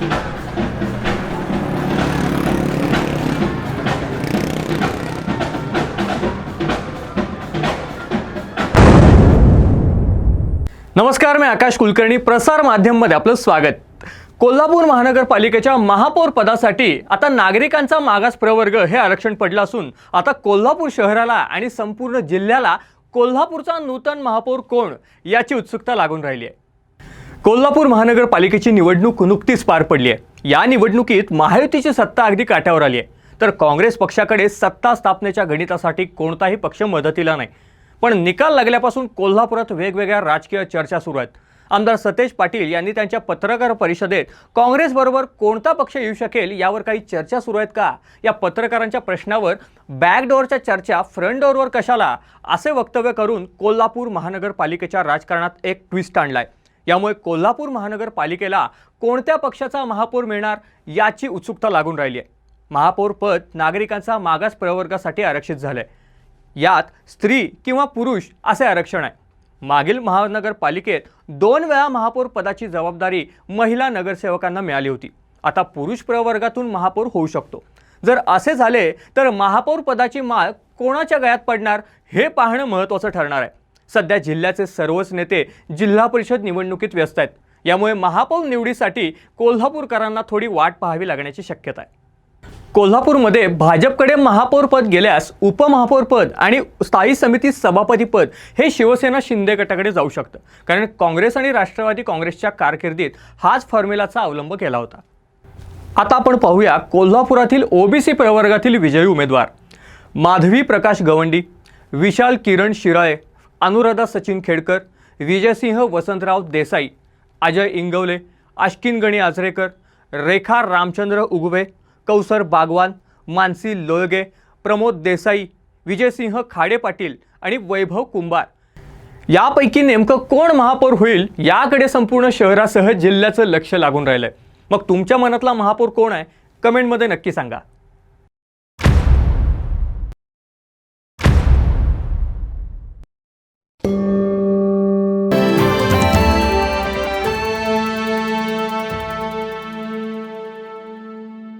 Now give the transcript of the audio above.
नमस्कार मी आकाश कुलकर्णी. प्रसार माध्यममध्ये आपलं स्वागत. कोल्हापूर महानगरपालिकेच्या महापौर पदासाठी आता नागरिकांचा मागास प्रवर्ग हे आरक्षण पडलं असून आता कोल्हापूर शहराला आणि संपूर्ण जिल्ह्याला कोल्हापूरचा नूतन महापौर कोण याची उत्सुकता लागून राहिली आहे. कोल्हापूर महानगरपालिकेची निवडणूक नुकतीच पार पडली आहे. या निवडणुकीत महायुतीची सत्ता अगदी काठावर आली आहे. तर काँग्रेस पक्षाकडे सत्ता स्थापनेच्या गणितासाठी कोणताही पक्ष मदतीला नाही. पण निकाल लागल्यापासून कोल्हापुरात वेगवेगळ्या राजकीय चर्चा सुरू आहेत. आमदार सतेज पाटील यांनी त्यांच्या पत्रकार परिषदेत काँग्रेसबरोबर कोणता पक्ष येऊ शकेल यावर काही चर्चा सुरू आहेत का? या पत्रकारांच्या प्रश्नावर बॅकडोअरच्या चर्चा फ्रंट डोअरवर कशाला? असे वक्तव्य करून कोल्हापूर महानगरपालिकेच्या राजकारणात एक ट्विस्ट आणलाय. यामुळे कोल्हापूर महानगरपालिकेला कोणत्या पक्षाचा महापौर मिळणार याची उत्सुकता लागून राहिली आहे. महापौर पद नागरिकांचा मागास प्रवर्गासाठी आरक्षित झालं आहे यात स्त्री किंवा पुरुष असे आरक्षण आहे. मागील महानगरपालिकेत दोन वेळा महापौर पदाची जबाबदारी महिला नगरसेवकांना मिळाली होती. आता पुरुष प्रवर्गातून महापौर होऊ शकतो. जर असे झाले तर महापौर पदाची माळ कोणाच्या गळ्यात पडणार हे पाहणं महत्त्वाचं ठरणार आहे. सध्या जिल्ह्याचे सर्वच नेते जिल्हा परिषद निवडणुकीत व्यस्त आहेत. यामुळे महापौर निवडीसाठी कोल्हापूरकरांना थोडी वाट पाहावी लागण्याची शक्यता आहे. कोल्हापूरमध्ये भाजपकडे महापौरपद गेल्यास उपमहापौरपद आणि स्थायी समिती सभापतीपद हे शिवसेना शिंदे गटाकडे जाऊ शकतं. कारण काँग्रेस आणि राष्ट्रवादी काँग्रेसच्या कारकिर्दीत हाच फॉर्म्युलाचा अवलंब केला होता. आता आपण पाहूया कोल्हापुरातील ओबीसी प्रवर्गातील विजयी उमेदवार. माधवी प्रकाश गवंडी विशाल किरण शिराळे अनुराधा सचिन खेडकर विजयसिंह वसंतराव देसाई अजय इंगवले आश्किन गणी आचरेकर रेखा रामचंद्र उगवे कौसर बागवान मानसी लोळगे प्रमोद देसाई विजयसिंह खाडे पाटील आणि वैभव कुंभार. यापैकी नेमकं कोण महापौर होईल याकडे संपूर्ण शहरासह जिल्ह्याचं लक्ष लागून राहिलं आहे मग तुमच्या मनातला महापौर कोण आहे? कमेंटमध्ये नक्की सांगा.